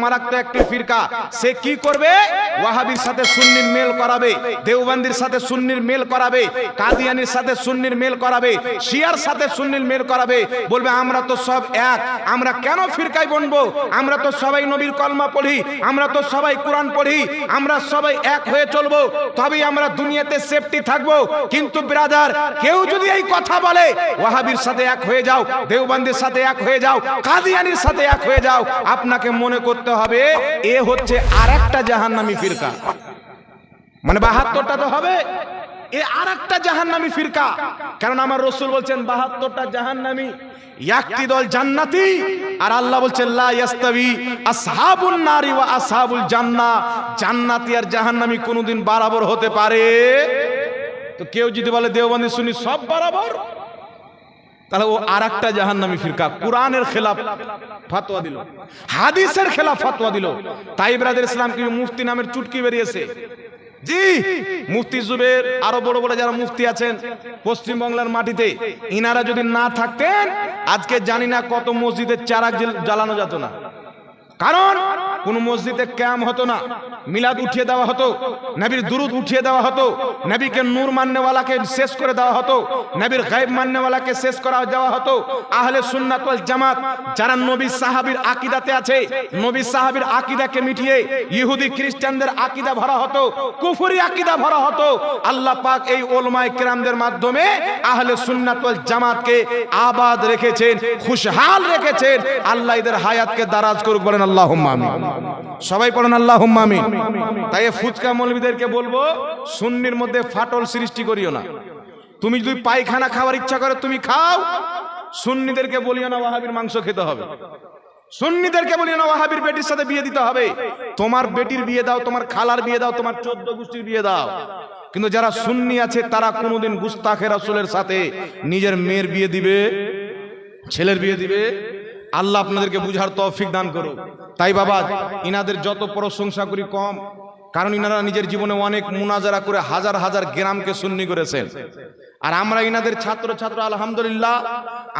মারাত্মক একটি ফিরকা। সে কি করবে? সাথে সুন্নির মেল করাবে সাথে সুন্নির মেল করাবে সাথে সুন্নির মেল করাবে, শিয়ার সাথে সুন্নির মেল করাবে। বলবে, আমরা তো সব এক। আমরা কেন ফিরকায় বনবো? আমরা তো সবাই নবীর কলমা পড়ি, আমরা তো সবাই কোরআন পড়ি, আমরা সবাই এক হয়ে চলবো। তবেই আমরা দুনিয়াতে সেফটি থাকব। কিন্তু ব্রাদার, কেউ যদি এই কথা বলে, ওয়াহাবির সাথে এক হয়ে যাও, দেওবন্দির সাথে এক হয়ে যাও, কাদিয়ানির সাথে এক হয়ে যাও, আপনাকে মনে করতে হবে, এ হচ্ছে আর একটা জাহান্নামী ফিরকা। মানে বাহাত্তরটা তো হবে, এ আর একটা জাহান্নামী ফিরকা। কারণ আমার রসুল বলছেন, বাহাত্তরটা জাহান্নামী, একটি দল জান্নাতি, আর আল্লাহ বলছেন, লা ইয়াস্তাবি আসহাবুন নারি আসহাবুল জান্নাহ জান্নাতি আর জাহান্নামী কোনোদিন বরাবর হতে পারে। তো কেউ যদি বলে, দেওবন্দি শুনি সব বরাবর? তাহলে ও আর একটা জাহান্নামী ফিরকা। কোরআনের খেলাফ ফাতোয়া দিল। হাদিসের খেলাফ ফাতোয়া দিল। তাই ব্রাদের ইসলাম কি মুফতি নামের চুটকি বেরিয়েছে? জি, মুফতি জুবের আরও বড় বড় যারা মুফতি আছেন পশ্চিম বাংলার মাটিতে, ইনারা যদি না থাকতেন, আজকে জানি না কত মসজিদের চারাক জ্বাল- জ্বালানো যেত না। কারণ কোন মসজিদে ক্যাম হতো না, মিলাদ উঠিয়ে দেওয়া হতো, নবীর দুরুদ উঠিয়ে দেওয়া হতো, নবীকে নূর মান্যওয়ালাকে শেষ করে দেওয়া হতো, নবীর গায়েব মান্যওয়ালাকে শেষ করা দেওয়া হতো। আহলে সুন্নাত ওয়াল জামাত, যারা নবী সাহাবীর আকীদাতে আছে, নবী সাহাবীর আকীদাকে মিটিয়ে ইহুদি খ্রিস্টানদের আকীদা ভরা হতো, কুফরি আকীদা ভরা হতো। আল্লাহ পাক এই ওলমায়ে কেরামদের মাধ্যমে আহলে সুন্নাত ওয়াল জামাতকে আবাদ রেখেছেন, খুশহাল রেখেছেন। আল্লাহ এদের হায়াতকে দারাজ করুক বলেন আল্লাহুম্মা আমিন। সবাই পড়েন আল্লাহুম্মা আমিন। তাই ফুচকা মৌলবীদেরকে বলব, সুন্নির মধ্যে ফাটল সৃষ্টি করিও না। তুমি যদি পায়খানা খাওয়ার ইচ্ছা করে, তুমি খাও। সুন্নিদেরকে বলিও না ওয়াহাবির মাংস খেতে হবে। সুন্নিদেরকে বলিও না ওয়াহাবির বেটির সাথে বিয়ে দিতে হবে। তোমার বেটির বিয়ে দাও, তোমার খালার বিয়ে দাও, তোমার চোদ্দ গোষ্ঠীর বিয়ে দাও। কিন্তু যারা সুন্নি আছে, তারা কোনোদিন গুস্তাখে রাসূলের সাথে নিজের মেয়ের বিয়ে দিবে, ছেলের বিয়ে দিবে আল্লাহ আপনাদেরকে বুঝার তৌফিক দান করুক। তাই বাবা ইনাদের যত প্রশংসা করি কম কারণ ইনারা নিজের জীবনে অনেক মুনাজারা করে হাজার হাজার গ্রামকে সুন্নি করেছেন। আর আমরা ইনাদের ছাত্র ছাত্র আলহামদুলিল্লাহ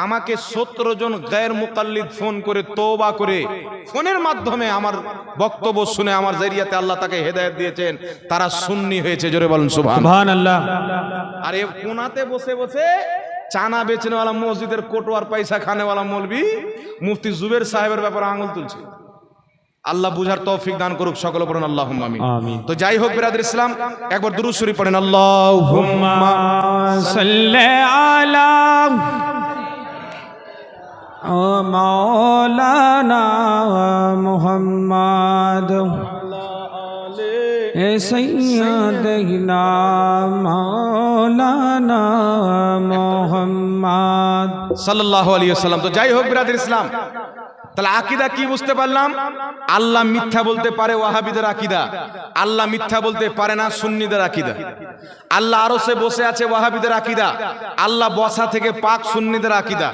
আমাকে সতেরো জন গায়ের মুকাল্লিদ ফোন করে তোবা করে ফোনের মাধ্যমে আমার বক্তব্য শুনে আমার জেরিয়াতে আল্লাহ তাকে হেদায়েত দিয়েছেন। তারা সুন্নি হয়েছে জোরে বলেন সুবহান আল্লাহ আর এ কোনাতে বসে বসে চানা বেচনেওয়ালা মসজিদের কোটোয়ার পয়সা খানেওয়ালা মৌলবি মুফতি জুবের সাহেবের ব্যাপারে আঙুল তুলছে। আল্লাহ বুঝার তৌফিক দান করুক সকল পড়েন আল্লাহ। তো যাই হোক বিরাদের ইসলাম একবার দুরুদ শরীফ পড়েন আল্লাহ সাল্লি আলা সৈয়দনা মাওলানা মুহাম্মদ। সাল্লাল্লাহু আলাইহি ওয়াসাল্লাম। তো যাই হোক বিরাদের ইসলাম। তাহলে আকিদা কি বুঝতে পারলাম? আল্লাহ মিথ্যা বলতে পারে ওয়াহাবিদের আকিদা। আল্লাহ মিথ্যা বলতে পারে না সুন্নিদের আকিদা। আল্লাহ আরও সে বসে আছে ওয়াহাবিদের আকিদা। আল্লাহ বসা থেকে পাক সুন্নিদের আকিদা।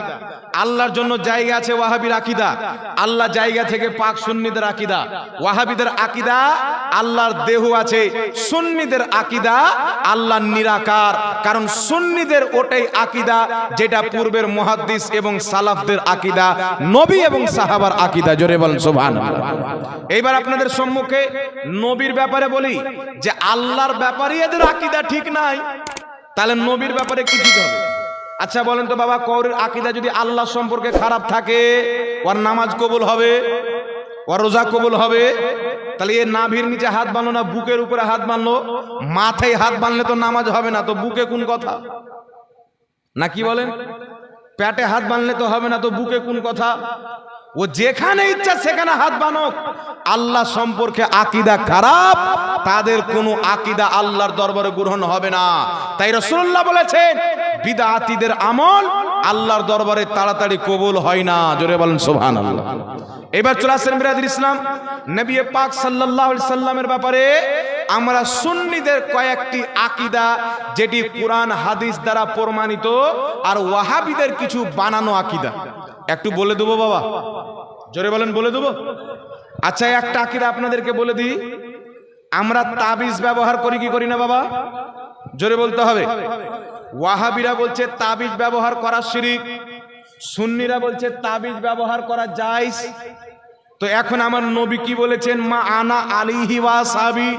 আল্লাহর জন্য জায়গা আছে ওয়াহাবির আকিদা। আল্লাহ জায়গা থেকে পাক সুন্নিদের আকিদা। ওয়াহাবিদের আকিদা, আল্লাহর দেহ আছে। সুন্নিদের আকিদা আল্লাহর নিরাকার। কারণ সুন্নিদের ওটাই আকিদা, যেটা পূর্বের মুহাদ্দিস এবং সালাফদের আকিদা, নবী এবং সাহাবার আকিদা জোরে বলেন, সুবহানাল্লাহ। এইবার আপনাদের সম্মুখে নবীর ব্যাপারে বলি যে আল্লাহর ব্যাপারে এদের আকিদা ঠিক নাই, তাহলে নবীর ব্যাপারে কি ঠিক হবে? আচ্ছা বলেন তো বাবা, কৌরের আকিদা যদি আল্লাহ সম্পর্কে খারাপ থাকে, ওর নামাজ কবুল হবে, ওর রোজা কবুল হবে, তাহলে এ নাভির নিচে হাত বানলো না, বুকের উপরে হাত বানলো? মাথায় হাত বানলে তো নামাজ হবে না, তো বুকে কোন কথা? না কি বলেন? পেটে হাত বানলে তো হবে না, তো বুকে কোন কথা? ও যেখানে ইচ্ছা সেখানে হাত বানক আল্লাহ সম্পর্কে আকিদা খারাপ, তাদের কোনো আকিদা আল্লাহর দরবারে গ্রহণ হবে না। তাই রসুল্লাহ বলেছেন, বিদাতিদের আমল আল্লাহর দরবারে তাড়াতাড়ি কবুল হয় না। জোরে বলেন সোহান আল্লাহ এবার চলে আসেন বিরাদির ইসলাম। নবী পাক আলাইহি সাল্লামের ব্যাপারে আমরা সুন্নিদের কয়েকটি আকিদা, যেটি কোরআন, হাদিস দ্বারা প্রমাণিত, আর ওয়াহাবিদের কিছু বানানো আকিদা। একটু বলে দেবো বাবা? জোরে বলেন, বলে দেবো? আচ্ছা একটা আকিদা আপনাদেরকে বলে দিই। আমরা তাবিজ ব্যবহার করি, কি করি না বাবা? জোরে বলতে হবে। ওয়াহাবিরা বলছে, তাবিজ ব্যবহার করা শিরিক। সুন্নিরা বলছে, তাবিজ ব্যবহার করা জায়েজ। তো এখন আমার নবী কি বলেছেন? মা আনা আলিহি ওয়া সাহাবি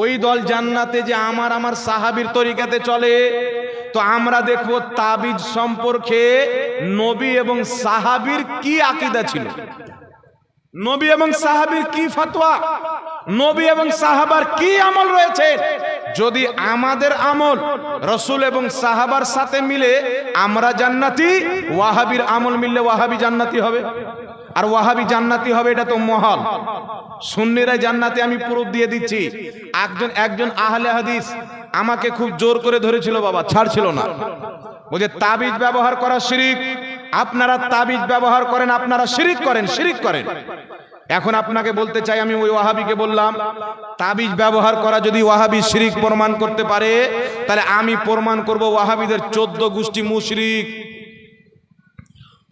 ওই দল জান্নাতে যে আমার আমার সাহাবীর তরিকাতে চলে। তো আমরা দেখব তাবিজ সম্পর্কে নবী এবং সাহাবীর কি আকিদা ছিল? নবী এবং সাহাবীর কি ফতোয়া? নবী এবং সাহাবার কি আমল রয়েছে? যদি আমাদের আমল রসুল এবং সাহাবার সাথে মিলে, আমরা জান্নাতি, ওয়াহাবির আমল মিললে ওয়াহাবি জান্নাতি হবে। আর ওয়াহাবি জান্নাতি হবে এটা তো মহল। সুন্নিরা জান্নাতে আমি প্রুফ দিয়ে দিচ্ছি। একজন একজন আহলে হাদিস আমাকে খুব জোর করে ধরেছিল বাবা, ছাড়ছিল না। বলছে, তাবিজ ব্যবহার করা শিরিক। আপনারা তাবিজ ব্যবহার করেন, আপনারা শিরিক করেন শিরিক করেন। এখন আপনাকে বলতে চাই, আমি ওই ওয়াহাবিকে বললাম, তাবিজ ব্যবহার করা যদি ওয়াহাবি শিরিক প্রমাণ করতে পারে, তাহলে আমি প্রমাণ করব ওয়াহাবিদের চোদ্দ গোষ্ঠী মুশরিক।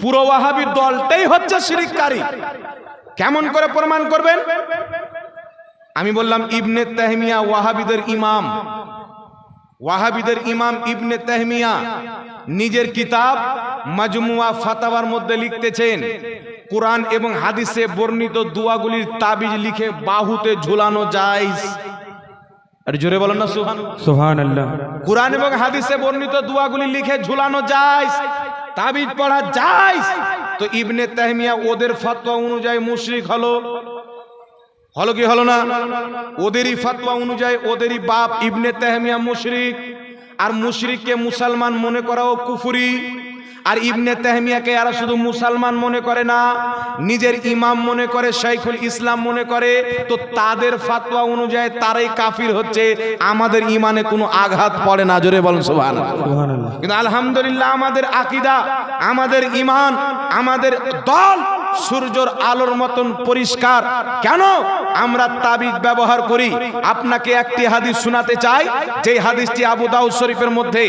পুরো ওয়াহাবির দলটাই হচ্ছে শিরিককারী। কেমন করে প্রমাণ করবেন? আমি বললাম, ইবনে তাহমিয়া ওয়াহাবিদের ইমাম। ওয়াহাবিদের ইমাম ইবনে তেহমিয়া নিজের কিতাব মাজমুয়া ফাতাবার মধ্যে লিখতেছেন। কোরআন এবং হাদিসে বর্ণিত দুয়াগুলির তাবিজ লিখে বাহুতে ঝুলানো যায় আর জোরে না আল্লাহ কোরআন এবং হাদিসে বর্ণিত দুয়াগুলি লিখে ঝুলানো তাবিজ পড়া তো ইবনে ওদের ফতোয়া অনুযায়ী মুশরিক হলো। হলো কি হলো না? ওদেরই ফাতোয়া অনুযায়ী ওদেরই বাপ ইবনে তেহমিয়া মুশরিক আর মুশরিককে মুসলমান মনে করাও কুফুরি। আর ইবনে তেহমিয়াকে আর শুধু মুসলমান মনে করে না নিজের ইমাম মনে করে শাইখুল ইসলাম মনে করে। তো তাদের ফাতোয়া অনুযায়ী তারাই কাফির হচ্ছে আমাদের ইমানে কোনো আঘাত পড়ে না জোরে বলুন সোহান কিন্তু আলহামদুলিল্লাহ আমাদের আকিদা আমাদের ইমান আমাদের দল সূর্যর আলোর মতন পরিষ্কার। কেন? আমরা তাবিজ ব্যবহার করি। আপনাকে একটি হাদিস শোনাতে চাই। যে হাদিসটি আবু দাউদ শরীফের মধ্যে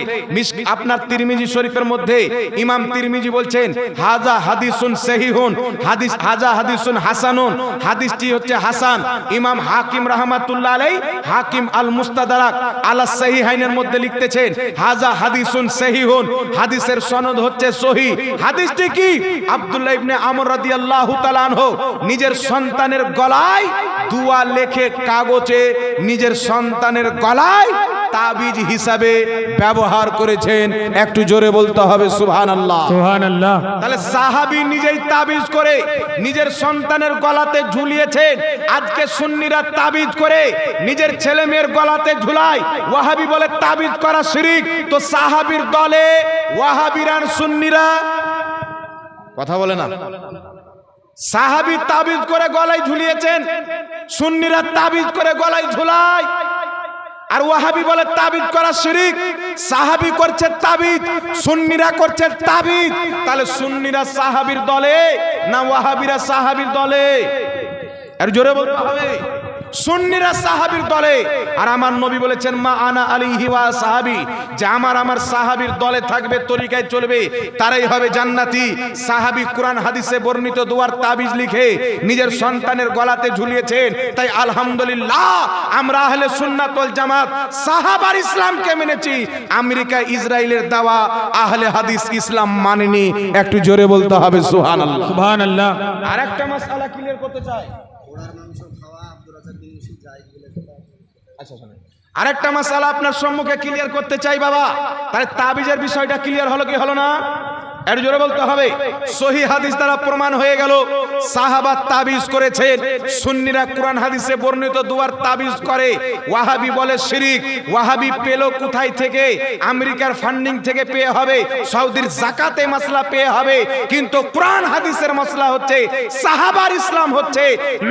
আপনার তিরমিজি শরীফের মধ্যে ইমাম তিরমিজি বলছেন, হাজা হাদিসুন সহিহুন, হাদিস হাজা হাদিসুন হাসানুন। হাদিসটি হচ্ছে হাসান। ইমাম হাকিম রাহমাতুল্লাহ আলাই হাকিম আল মুস্তাদারাক আলা সহিহাইনের মধ্যে লিখতেছেন, হাজা হাদিসুন সহিহুন। হাদিসের সনদ হচ্ছে সহি। হাদিসটি কি? আব্দুল্লাহ ইবনে আমর রাদিয়াল্লাহু নিজের সন্তানের গলায় দুয়া লেখে কাগজে নিজের সন্তানের গলায় তাবিজ হিসাবে ব্যবহার করেছেন। একটু জোরে বলতে হবে সুহান আল্লাহ সুহান আল্লাহ তাহলে সাহাবি নিজেই তাবিজ করে নিজের সন্তানের গলাতে ঝুলিয়েছেন। আজকে সুন্নিরা তাবিজ করে নিজের ছেলে মেয়ের গলাতে ঝুলায়। ওয়াহাবি বলে তাবিজ করা শিরিক। তো সাহাবির দলে ওয়াহাবিরান সুন্নিরা কথা বলে না? সাহাবি তাবিজ করে গলায় ঝুলিয়েছেন, সুন্নিরা তাবিজ করে গলায় ঝুলায় আর ওয়াহাবি বলে, তাবিজ করা শিরিক। সাহাবি করছে তাবিজ, সুন্নিরা করছে তাবিজ। তাহলে সুন্নিরা সাহাবির দলে না ওয়াহাবিরা সাহাবির দলে? আর জোরে বলতে হবে। সুন্নিরা সাহাবির দলে। আর আমার নবী বলেছেন মা আনা আলী হিওয়া সাহাবি। যে আমার আমার সাহাবির দলে থাকবে তরিকায় চলবে তারাই হবে জান্নাতি। সাহাবি কোরআন হাদিসে বর্ণিত দুয়ার তাবিজ লিখে নিজের সন্তানের গলাতে ঝুলিয়েছেন। তাই আলহামদুলিল্লাহ আমরা আহলে সুন্নাতল জামাত সাহাবার ইসলামকে মেনেছি। আমেরিকা ইসরায়েলের দাওয়া আহলে হাদিস ইসলাম মানেনি। একটু জোরে বলতে হবে সুহান আল্লাহ সুহান আল্লাহ আর একটা মাসালা ক্লিয়ার করতে চাই। আরেকটা মাসালা আপনার সম্মুখে ক্লিয়ার করতে চাই বাবা। তাহলে তাবিজের বিষয়টা ক্লিয়ার হলো কি হলো না? প্রমাণ হয়ে তাবিজ সুন্নিরা কোরআন হাদিসে বর্ণিত তাবিজ করে। বলে ওয়াহাবি পেল কোথায় থেকে? আমেরিকার ফান্ডিং থেকে পেয়ে হবে। সৌদির মাসলা পেয়ে হবে। কিন্তু কোরআন হাদিসের মশলা হচ্ছে, সাহাবার ইসলাম হচ্ছে,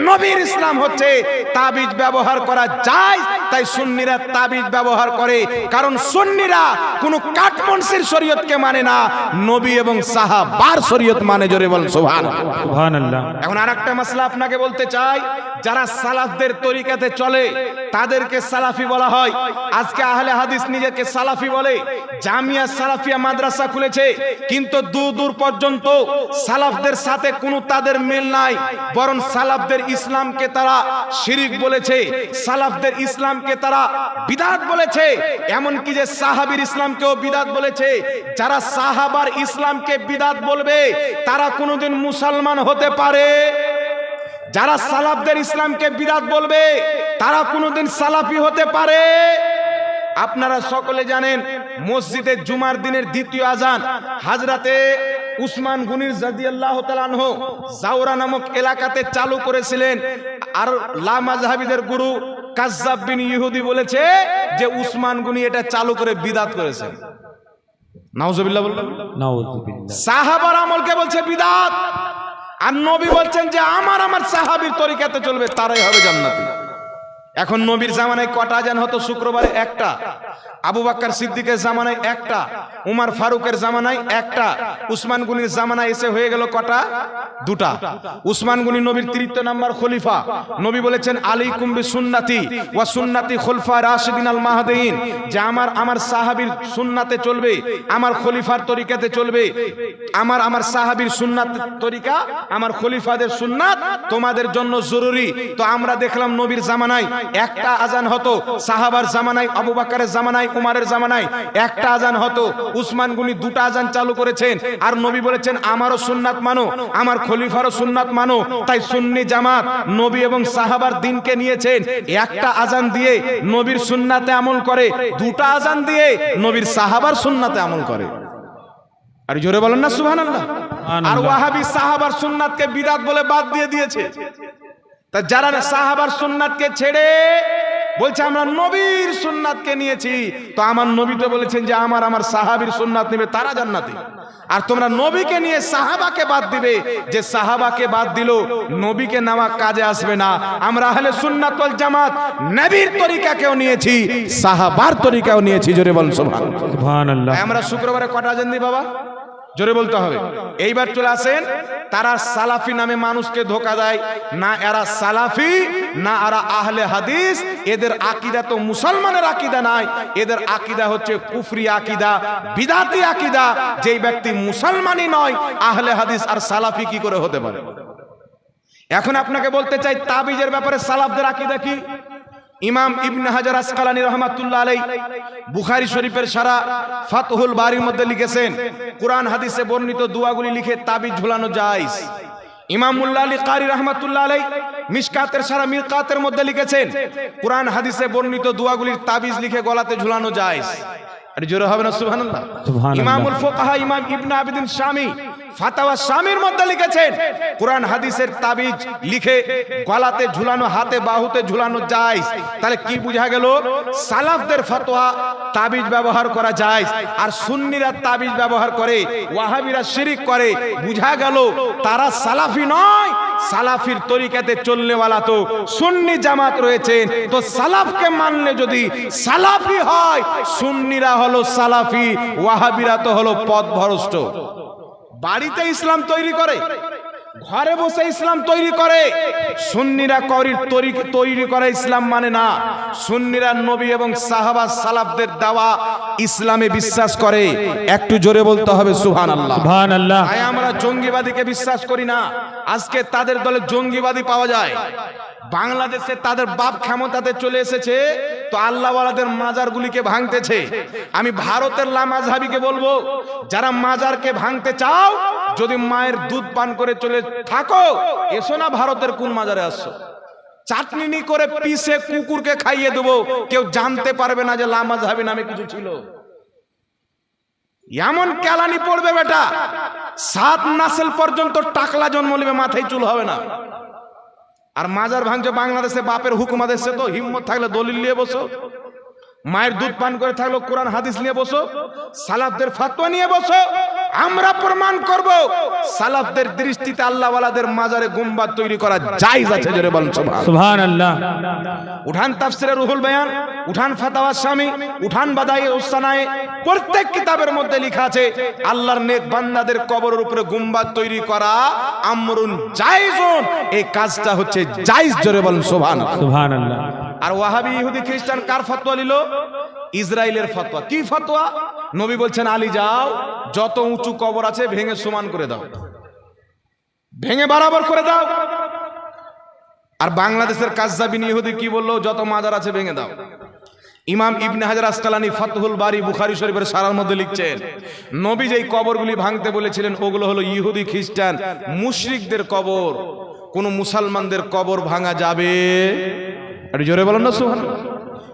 নবীর ইসলাম হচ্ছে। তাবিজ ব্যবহার করা যায় তাই সুন্নিরা তাবিজ ব্যবহার করে কারণ সুন্নিরা কোনো কাঠমনসির শরীয়তকে মানে না নবী এবং সাহাবার শরীয়ত মানে জোরে বল সুবহানাল্লাহ। এখন আরেকটা মাসলা আপনাকে বলতে চাই যারা সালাফদের তরিকাতে চলে তাদেরকে সালাফি বলা হয়। আজকে আহলে হাদিস নিজেকে সালাফি বলে জামিয়া সালাফিয়া মাদ্রাসা খুলেছে কিন্তু দূর দূর পর্যন্ত সালাফদের সাথে কোনো তাদের মিল নাই বরং সালাফদের ইসলামকে তারা শিরিক বলেছে। সালাফদের ইসলাম ইসলামকে তারা বিদাত বলেছে। এমন কি যে সাহাবির ইসলামকেও বিদাত বলেছে। যারা সাহাবার ইসলামকে বিদাত বলবে, তারা কোনোদিন মুসলমান হতে পারে। যারা সালাফদের ইসলামকে বিরাট বলবে, তারা কোনোদিন সালাফি হতে পারে। আপনারা সকলে জানেন, মসজিদে জুমার দিনের দ্বিতীয় আজান, হাজরাতে উসমান গুনির জাদিয়াল্লাহ তালানহ জাউরা নামক এলাকাতে চালু করেছিলেন। আর লা মাজহাবিদের গুরু কাজ্জাব বিন ইহুদি বলেছে যে উসমান গুনি এটা চালু করে বিদাত করেছেন নাউজুবিল্লাহ বললেন সাহাবার আমলকে বলছে? বিদাত। আর নবী বলছেন যে আমার আমার সাহাবির তরিকাতে চলবে তারাই হবে জান্নাতি। এখন নবীর জামানায় কটা আজান হতো? শুক্রবারে একটা। আবু বাক্কার সিদ্দিকের জামানায় একটা। উমার ফারুকের জামানায় একটা। উসমান গুনির জামানায় এসে হয়ে গেল কটা? দুটা। উসমান গুনি নবীর তৃতীয় নাম্বার খলিফা। নবী বলেছেন আলী কুম্বি সুন্নাতি ওয়া সুন্নাতি খলফা রাশিদিন আল মাহাদিন। যে আমার আমার সাহাবীর সুন্নাতে চলবে, আমার খলিফার তরিকাতে চলবে, আমার আমার সাহাবীর সুন্নাত তরিকা, আমার খলিফাদের সুন্নাত তোমাদের জন্য জরুরি। তো আমরা দেখলাম নবীর জামানায় একটা আজান হতো সাহাবার জামানায় আবু বাকারের জামানায় উমারের জামানায়। একটা আজান হতো উসমান গুনি দুটা আজান চালু করেছেন। আর নবী বলেছেন আমারও সুন্নাত মানো আমার খলিফারও সুন্নাত মানো। তাই সুন্নি জামাত নবী এবং সাহাবার দিনকে নিয়েছেন। একটা আজান দিয়ে নবীর সুন্নাতে আমল করে দুটা আজান দিয়ে নবীর সাহাবার সুন্নাতে আমল করে। আর জোরে বলেন না সুবহান আর সুবহানাল্লাহ। ওয়াহাবি সাহাবার সুন্নাতকে বিদাত বলে বাদ দিয়ে দিয়েছে। তা যারা না সাহাবার সুন্নাতকে ছেড়ে বলছে আমরা নবীর সুন্নাতকে নিয়েছি। তো আমার নবী তো বলেছেন যে আমার আমার সাহাবীর সুন্নাত নেবে তারা জান্নাতি। আর তোমরা নবীকে নিয়ে সাহাবাকে বাদ দিবে যে সাহাবাকে বাদ দিল নবীকে নেওয়া কাজে আসবে না। আমরা হলে সুন্নাত ওয়াল জামাত নবীর তরিকাকেও নিয়েছি সাহাবার তরিকাও নিয়েছি জোরে বল সুবহানাল্লাহ। সুবহানাল্লাহ। আমরা শুক্রবারে কটা আজান দিই বাবা? জোরে বলতে হবে। এইবার চলে আসেন, তারা সালাফি নামে মানুষকে ধোকা দেয়। না এরা সালাফি, না এরা আহলে হাদিস। এদের আকিদা তো মুসলমানের আকিদা নাই। এদের আকিদা হচ্ছে কুফরি আকিদা, বিদাতি আকিদা। যেই ব্যক্তি মুসলমানই নয়, আহলে হাদিস আর সালাফি কি করে হতে পারে? এখন আপনাকে বলতে চাই, তাবিজের ব্যাপারে সালাফদের আকিদা কি? ইমাম ইবনে হাজার আসকালানি রহমাতুল্লাহ আলাই বুখারী শরীফের সারা ফাতহুল বাড়ির মধ্যে লিখেছেন কোরআন হাদিসে বর্ণিত দুয়াগুলি লিখে তাবিজ ঝুলানো জায়েজ। ইমাম মুল্লা আলী কারি রহমাতুল্লাহ আলাই মিশকাতের সারা মিরকাতের মধ্যে লিখেছেন কোরআন হাদিসে বর্ণিত দুয়াগুলির তাবিজ লিখে গলাতে ঝুলানো জায়েজ। আর জোরে হবে না সুবহানাল্লাহ। সুবহানাল্লাহ। ইমামুল ফুকাহা ইমাম ইবনে আবিদিন শামী ফাতাওয়া স্বামীর মধ্যে লিখেছেন, কোরআন হাদিসের তাবিজ লিখে গলাতে ঝুলানো, হাতে বাহুতে ঝুলানো যায়। তাহলে কি বোঝা গেল? সালাফদের ফতোয়া তাবিজ ব্যবহার করা যায়, আর সুন্নিরা তাবিজ ব্যবহার করে, ওয়াহাবিরা শিরিক করে। বুঝা গেল, তারা সালাফি নয়, সালাফির তরিকাতে চলনেওয়ালা তো সুন্নি জামাত রয়েছেন। তো সালাফকে মানলে যদি সালাফি হয়, সুন্নিরা হলো সালাফি, ওয়াহাবিরা তো হলো পথ ভরষ্ট বাড়িতে ইসলাম তৈরি করে ঘরে বসে ইসলাম তৈরি করে। সুন্নিরা করির তরি- তৈরি করে ইসলাম মানে না। সুন্নিরা নবী এবং সাহাবা সালাফদের দেওয়া ইসলামে বিশ্বাস করে। একটু জোরে বলতে হবে সুহান আল্লাহ আমরা জঙ্গিবাদীকে বিশ্বাস করি না। আজকে তাদের দলে জঙ্গিবাদী পাওয়া যায়। বাংলাদেশে তাদের বাপ ক্ষমতাতে চলে এসেছে, তো আল্লাহওয়ালাদের মাজারগুলিকে ভাঙতেছে। আমি ভারতের লামাজহাবিকে বলব, যারা মাজারকে ভাঙতে চাও, যদি মায়ের দুধ পান করে চলে থাকো, এসো না ভারতের কোন মাজারে আসছো চাটনি করে পিসে কুকুরকে খাইয়ে দেবো, কেউ জানতে পারবে না যে লামাজহাবি নামে কিছু ছিল। এমন কেলানি পড়বে বেটা, সাত নাসেল পর্যন্ত টাকলা জন্ম নেবে, মাথায় চুল হবে না। আর মাজার ভাঙছে বাংলাদেশে বাপের হুকুম আদেশে তো হিম্মত থাকলে দলিল নিয়ে বসো। মায়ের দুধ পান করে থাকল কোরআন হাদিস নিয়ে বসো সালাফদের ফাতোয়া নিয়ে বসো আমরা প্রমাণ করব সালাফদের দৃষ্টিতে আল্লাহওয়ালাদের মাজারে গুম্বাদ তৈরি করা জায়েজ আছে জোরে বলেন সুবহান সুবহানাল্লাহ। উঠান তাফসিরে রুহুল বয়ান উঠান ফাতাওয়া স্বামী উঠান বাদাই উসানায় প্রত্যেক কিতাবের মধ্যে লেখা আছে আল্লাহর নেক বান্দাদের কবরের উপরে গুম্বাদ তৈরি করা আমরুন জায়েজুন। এই কাজটা হচ্ছে জায়েজ জোরে বলেন সুবহানাল্লাহ। সুবহানাল্লাহ। আর ওয়াহাবি ইহুদি খ্রিস্টান কার ফতোয়া নিল? ইসরায়েলের ফতোয়া। কি ফতোয়া? নবী বলছেন, আলী, যাও, যত উঁচু কবর আছে ভেঙে সমান করে দাও। ভেঙে বরাবর করে দাও। আর বাংলাদেশের কাজাবিন ইহুদি কি বলল? যত মাজার আছে ভেঙে দাও। ইমাম ইবনে হাজার আসকালানি ফাতহুল বাড়ি বুখারি শরীফের সারার মধ্যে লিখছেন, নবী যেই কবরগুলি ভাঙতে বলেছিলেন, ওগুলো হলো ইহুদি খ্রিস্টান মুশরিকদের কবর। কোন মুসলমানদের কবর ভাঙা যাবে একটু জোরে বলেন না সুহান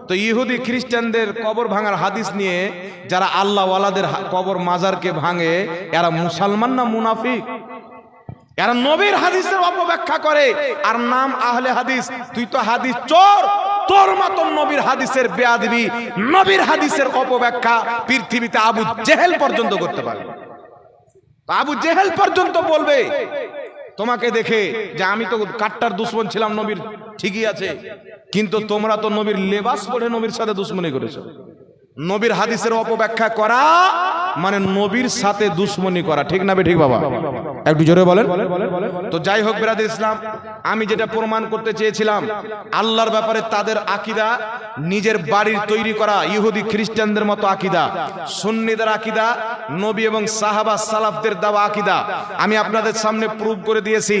তো ইহুদি খ্রিস্টানদের কবর ভাঙার হাদিস নিয়ে যারা আল্লাহ ওয়ালাদের কবর মাজারকে ভাঙে, এরা মুসলমান না মুনাফিক? এরা নবীর হাদিসের অপব্যাখ্যা করে। আর নাম আহলে হাদিস, তুই তো হাদিস চোর। তোর মতন নবীর হাদিসের বেয়াদবি, নবীর হাদিসের অপব্যাখ্যা পৃথিবীতে আবু জেহেল পর্যন্ত করতে পারে। আবু জেহেল পর্যন্ত বলবে তোমাকে দেখে যে আমি তো কাট্টার দুশ্মন ছিলাম, নবীর ঠিকই আছে। কিন্তু তোমরা তো নবীর লেবাস পড়ে নবীর সাথে দুশ্মনী করেছ। নবীর হাদিসের অপব্যাখ্যা করা মানে নবীর সাথে দুশ্মনী করা, ঠিক না ঠিক বাবা? একটু জোরে বলেন। তো যাই হোক বেরাদের ইসলাম, আমি যেটা প্রমাণ করতে চেয়েছিলাম, আল্লাহর ব্যাপারে তাদের আকিদা, নিজের বাড়ির তৈরি করা ইহুদি খ্রিস্টানদের মতো আকিদা, সুন্নিদের আকিদা, নবী এবং সাহাবা সালাফদের দেওয়া আকিদা, আমি আপনাদের সামনে প্রুভ করে দিয়েছি।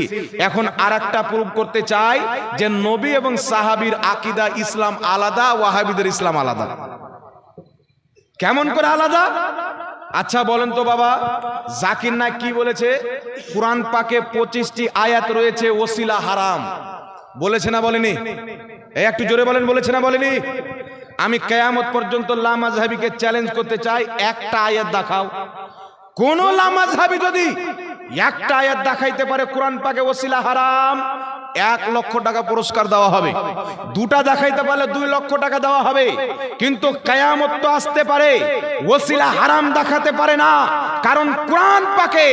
এখন আর একটা প্রুভ করতে চাই যে নবী এবং সাহাবির আকিদা ইসলাম আলাদা, ওয়াহাবিদের ইসলাম আলাদা। কেমন করে আলাদা? আচ্ছা বলেন তো বাবা, জাকির নায়ক কি বলেছে? কোরআন পাকে পঁচিশটি আয়াত রয়েছে, ওসিলা হারাম। বলেছে না বলেনি? একটু জোরে বলেন, বলেছে না বলেনি? আমি কেয়ামত পর্যন্ত লামাজহাবিকে চ্যালেঞ্জ করতে চাই, একটা আয়াত দেখাও। কোন লামাজহাবি যদি একটা আয়াত দেখাইতে পারে, কোরআন পাকে ওসিলা হারাম এক লক্ষ টাকা পুরস্কার দেওয়া হবে। দুটা দেখাইতে পারলে দুই লক্ষ টাকা দেওয়া হবে। কিন্তু কায়ামত তো আসতে পারে ওসিলা হারাম দেখাতে পারে না। কারণ কোরআন পাকে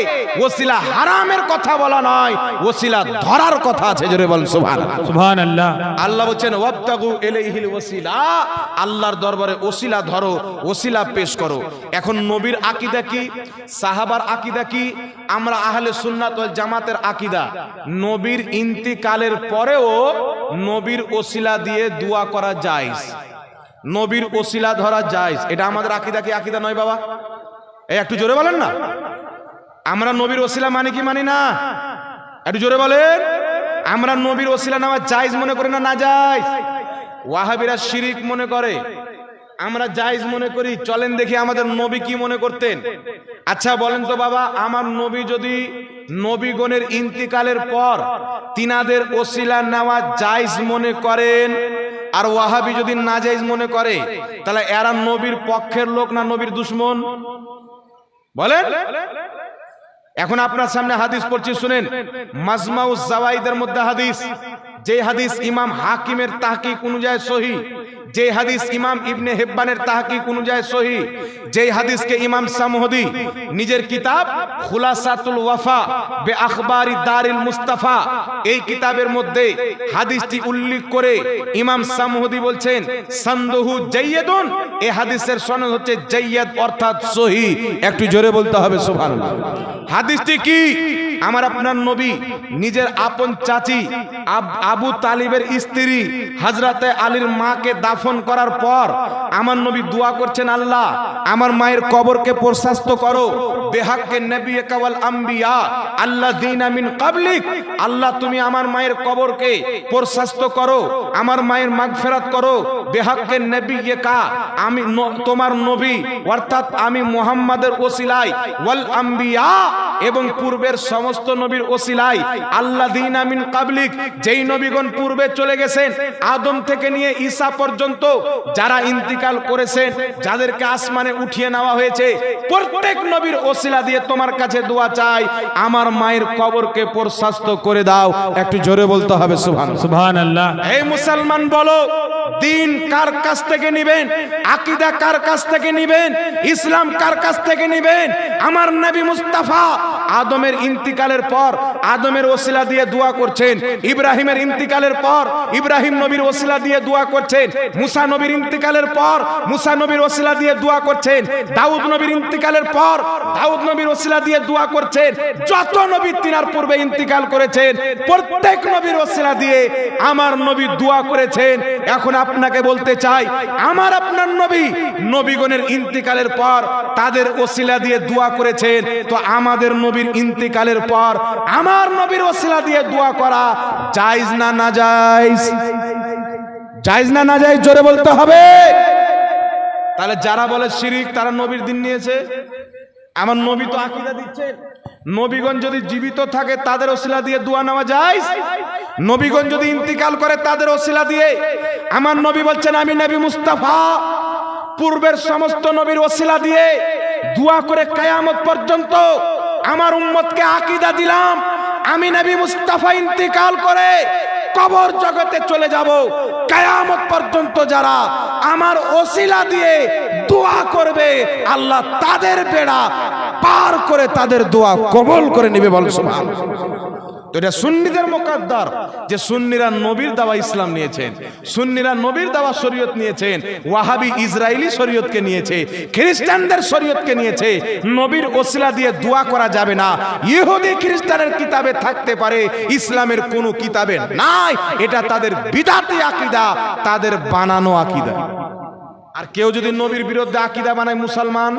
ওসিলা হারামের কথা বলা নয় ওসিলা ধরার কথা আছে জোরে বলেন সুবহানাল্লাহ। সুবহান আল্লাহ আল্লাহ বলছেন ওয়াবতাগু ইলাইহিল ওসিলা। আল্লাহর দরবারে ওসিলা ধরো ওসিলা পেশ করো। এখন নবীর আকীদা কি? সাহাবার আকীদা কি? আমরা আহলে সুন্নাত ওয়াল জামাতের আকীদা। নবীর ইন্তিকালের পরেও নবীর ওসিলা দিয়ে দোয়া করা যায় নবীর ওসিলা ধরা জায়েজ। এটা আমাদের আকীদা কি? আকিদা নয় বাবা। এই, একটু জোরে বলেন না। আমরা নবীর ওসিলা মানে কি মানি না? একটু জোরে বলেন। আমরা নবীর ওসিলা নেওয়া জায়েজ মনে করি না না জায়েজ? ওয়াহাবিরা শিরিক মনে করে। আমরা জায়েজ মনে করি, চলেন দেখি আমাদের নবী কি মনে করতেন। আচ্ছা বলেন তো বাবা, আমার নবী যদি নবীগণের ইন্তিকালের পর তিনাদের ওসিলা নেওয়া জায়েজ মনে করেন আর ওয়াহাবি যদি না জায়েজ মনে করে, তাহলে এরা নবীর পক্ষের লোক না নবীর দুশ্মন? বলেন। এখন আপনার সামনে হাদিস পড়ছি, শুনেন। মাজমাউস জাওয়াইদের মধ্যে হাদিস। যে হাদিস ইমাম হাকিমের তাহকিক অনুযায়ী সহি যে হাদিস ইমাম ইবনে হেব্বানের তাহকিক অনুযায়ী সহি যে হাদিসকে ইমাম সামহদি নিজের কিতাব খুলাসাতুল ওয়াফা বে আখবারি দারিল মুস্তাফা, এই কিতাবের মধ্যে হাদিসটি উল্লেখ করে ইমাম সামহদি বলছেন, সন্দহু জাইয়াদুন, এ হাদিসের সনদ হচ্ছে জাইয়াদ অর্থাৎ সহি। একটু জোরে বলতে হবে, সুবহানাল্লাহ। হাদিসটি কি? আমার আপনার নবী, নিজের আপন চাচি আব- তালিবের স্ত্রী হাজরাতে আলীর মাকে দাফন করার পর আমার নবী দোয়া করছেন, আল্লাহ, আমার মায়ের কবরকে প্রশস্ত করো। বেহাক্কে নবী কাওয়াল আম্বিয়া আল্লাহ দিন আমিন কাবলিক আল্লাহ, তুমি আমার মায়ের কবরকে প্রশস্ত করো, আমার মায়ের মাগফেরাত করো। বেহাক্কে নবী কা আমি তোমার নবী, অর্থাৎ আমি মোহাম্মদের ওসিলাই ওয়াল আম্বিয়া এবং পূর্বের সমস্ত নবীর ওসিলাই আল্লাহ দিন আমিন কাবলিক যেই নবীগণ পূর্বে চলে গেছেন আদম থেকে নিয়ে ঈসা পর্যন্ত যারা ইন্তিকাল করেছেন যাদেরকে আসমানে উঠিয়ে নেওয়া হয়েছে প্রত্যেক নবীর ওসিলা দিয়ে তোমার কাছে দোয়া চাই আমার মায়ের কবরকে প্রশস্ত করে দাও। একটু জোরে বলতে হবে সুবহান সুবহান আল্লাহ এই মুসলমান বলো দিন কার কাছ থেকে নিবেন? আকিদা কার কাছ থেকে নিবেন? ইসলাম কার কাছ থেকে নিবেন? আমার নবী মুস্তাফা আদমের ইন্তিকালের পর আদমের ওসিলা দিয়ে দোয়া করছেন ইব্রাহিমের ইন্তিকালের পর ইব্রাহিম নবীর ওসিলা দিয়ে দোয়া করছেন, মুসা নবীর ইন্তিকালের পর মুসা নবীর ওসিলা দিয়ে দোয়া করছেন, দাউদ নবীর ইন্তিকালের পর দাউদ নবীর ওসিলা দিয়ে দোয়া করছেন, যত নবী তিনার পূর্বে ইন্তিকাল করেছেন, প্রত্যেক নবীর ওসিলা দিয়ে আমার নবী দোয়া করেছেন। এখন আপনাকে বলতে চাই, আমার আপনার নবী নবীগণের ইন্তিকালের পর তাদের ওসিলা দিয়ে দোয়া করেছেন, তো আমাদের নবীর ইন্তিকালের পর আমার নবীর ওসিলা দিয়ে দোয়া করা জায়েজ না না জায়েজ জায়েজ না না জায়েজ জোরে বলতে হবে। তাহলে যারা বলে শিরিক তারা নবীর দিন নিয়েছে। আমার নবী তো আকিদা দিচ্ছেন নবীগণ যদি জীবিত থাকে, তাদের ওসিলা দিয়ে দোয়া নেওয়া যায় নবীগণ যদি ইন্তিকাল করে, তাদের ওসিলা দিয়ে। আমার নবী বলছেন, আমি নবী মুস্তাফা। পূর্বের সমস্ত নবীর ওসিলা দিয়ে দোয়া করে কায়ামত পর্যন্ত আমার উম্মতকে আকিদা দিলাম। আমি নবী মুস্তাফা ইন্তিকাল করে কবর জগতে চলে যাব কায়ামত পর্যন্ত যারা আমার ওসিলা দিয়ে দোয়া করবে, আল্লাহ তাদের বেড়া পার করে তাদের দোয়া কবল করে নেবে বল সুবহানাল্লাহ। তো এটা সুন্নিদের মোকাদ্দার যে সুন্নিরা নবীর দাওয়া ইসলাম নিয়েছেন, সুন্নিরা নবীর দাওয়া শরীয়ত নিয়েছেন, ওয়াহাবি ইসরায়েলি শরীয়তকে নিয়েছে, খ্রিস্টানদের শরীয়তকে নিয়েছে, নবীর ওসিলা দিয়ে দোয়া করা যাবে না। ইহুদি খ্রিস্টানের কিতাবে থাকতে পারে, ইসলামের কোনো কিতাবে নাই। এটা তাদের বিদাতি আকিদা, তাদের বানানো আকিদা। আর কেউ যদি নবীর বিরুদ্ধে আকিদা বানায় মুসলমান?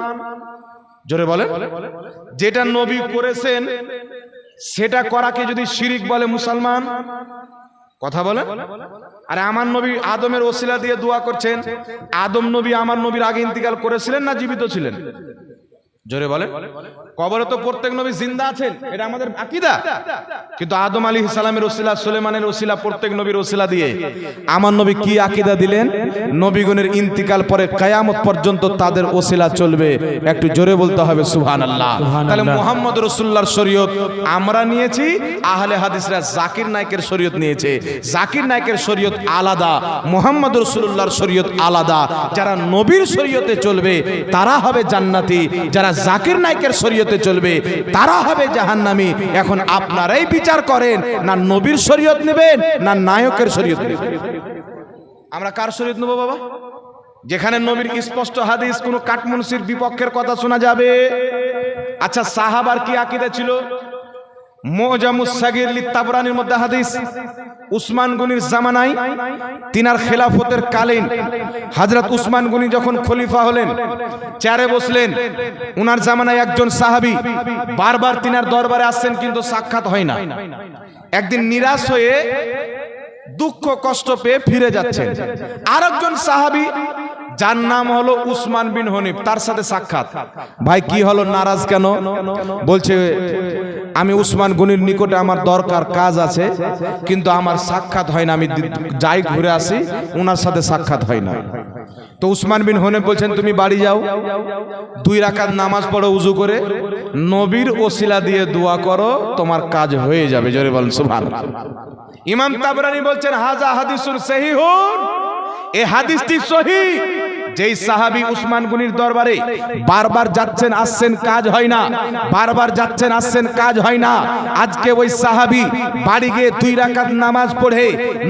জোরে বলেন। যেটা নবী করেছেন সেটা করাকে যদি শিরিক বলে মুসলমান? কথা বলে? আরে আমার নবী আদমের ওসিলা দিয়ে দোয়া করছেন। আদম নবী আমার নবীর আগে ইন্তিকাল করেছিলেন না জীবিত ছিলেন? জোরে বলে কবরে তো প্রত্যেক নবী জিন্দা আছেন এটা আমাদের আকিদা। কিন্তু আদম আলী সালামের ওসিলা সুলেমানের ওসিলা প্রত্যেক নবীর ওসিলা দিয়ে আমার নবী কি আকিদা দিলেন? নবীগণের ইন্তিকাল পরে কায়ামত পর্যন্ত তাদের ওসিলা চলবে। একটু জোরে বলতে হবে সুহান আল্লাহ তাহলে মোহাম্মদ রসুল্লাহর শরীয়ত আমরা নিয়েছি আহলে হাদিসরা জাকির নায়কের শরীয়ত নিয়েছে। জাকির নায়কের শরীয়ত আলাদা মোহাম্মদ রসুল্লাহর শরীয়ত আলাদা। যারা নবীর শরীয়তে চলবে তারা হবে জান্নাতি যারা জাকির নায়কের শরীয়তে চলবে, তারা হবে জাহান্নামি। এখন আপনারাই বিচার করেন, না নবীর শরীয়ত নেবেন, না নায়কের শরীয়ত নেবেন। আমরা কার শরীয়ত নেব বাবা? যেখানে নবীর স্পষ্ট হাদিস, কোনো কাটমুনসির বিপক্ষের কথা শোনা যাবে। আচ্ছা সাহাবার কি আকিদা ছিল? মধ্যে হাদিস। উসমান জামানায় তিনার খেলাফতের উসমান গনি যখন খলিফা হলেন, চেয়ারে বসলেন, উনার জামানায় একজন সাহাবী বারবার তিনার দরবারে আসছেন কিন্তু সাক্ষাৎ হয় না। একদিন নিরাশ হয়ে দুঃখ কষ্ট পেয়ে ফিরে যাচ্ছেন। আরেকজন সাহাবী যার নাম হলো উসমান বিন হনিফ তার সাথে সাক্ষাৎ। ভাই কি হলো নারাজ কেন? বলছে আমি উসমান গনির নিকটে আমার দরকার কাজ আছে কিন্তু আমার সাক্ষাৎ হয় না আমি যাই ঘুরে আসি ওনার সাথে সাক্ষাৎ হয় না। তো উসমান বিন হনিফ বলছেন তুমি বাড়ি যাও দুই রাকাত নামাজ পড়ো উজু করে নবীর ওসিলা দিয়ে দোয়া করো তোমার কাজ হয়ে যাবে। জোরে বলেন সুবহানাল্লাহ। ইমাম তাবরানি বলছেন হাজা হাদিসুর সহিহুন। এ হাদিসটি সহি। যেই সাহাবী উসমান গনির দরবারে বারবার যাচ্ছেন, আসছেন, কাজ হয় না। বারবার যাচ্ছেন, আসছেন, কাজ হয় না। আজকে ওই সাহাবী বাড়ি গিয়ে দুই রাকাত নামাজ পড়ে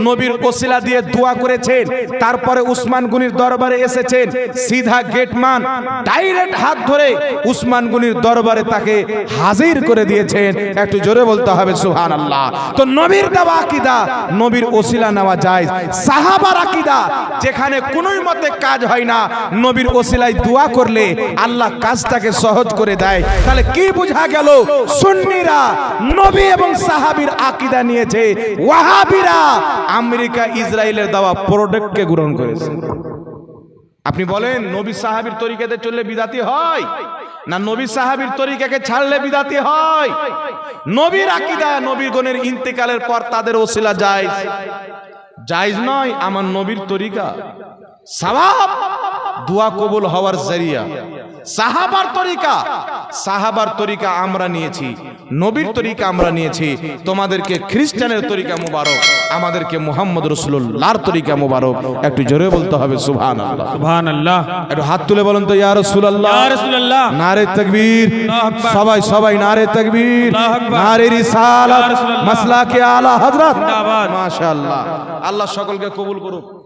নবীর ওসিলা দিয়ে দোয়া করেছেন। তারপরে উসমান গনির দরবারে এসেছেন। সিধা গেটমান ডাইরেক্ট হাত ধরে উসমান গনির দরবারে তাকে হাজির করে দিয়েছেন। একটু জোরে বলতে হবে সুহান আল্লাহ তো নবীর দেওয়া আকিদা, নবীর ওসিলা নেওয়া যায় সাহাবার আকিদা, যেখানে কোনোই মতে কাজ হয় না। নবীর ওসিলায় দোয়া করলে আল্লাহ কাজটাকে সহজ করে দেয়। তাহলে কি বোঝা গেল? সুন্নিরা নবী এবং সাহাবীর আকিদা নিয়েছে। ওয়াহাবিরা আমেরিকা ইসরায়েলের দেওয়া প্রোডাক্টকে গ্রহণ করেছে। আপনি বলেন, নবী সাহাবীর তরিকাতে চললে বিদাতি হয়? না, নবী সাহাবীর তরিকাকে ছাড়লে বিদাতি হয়? নবীর আকিদা, নবীর গণের ইন্তেকালের পর তাদের ওসিলা যায় জায়জ নয়, আমার নবীর তরিকা। সওয়াব দোয়া কবুল হওয়ার জরিয়া। সাহাবার তরিকা সাহাবার তরিকা আমরা নিয়েছি নবীর তরিকা আমরা নিয়েছি তোমাদেরকে খ্রিস্টানের তরিকা মুবারক আমাদেরকে মোহাম্মদ রসুল্লাহর তরিকা মুবারক একটু জোরে বলতে হবে সুবহান আল্লাহ সুবহান আল্লাহ একটু হাত তুলে বলুন তো ইয়া রাসূলুল্লাহ। ইয়া রাসূলুল্লাহ। নারে তাকবীর। আল্লাহু আকবার। সবাই সবাই নারে তাকবীর। আল্লাহু আকবার। নারে রিসালাত। মাসলাকে আলা হযরত। জিন্দাবাদ। মাশাআল্লাহ। আল্লাহ সকলকে কবুল করুক।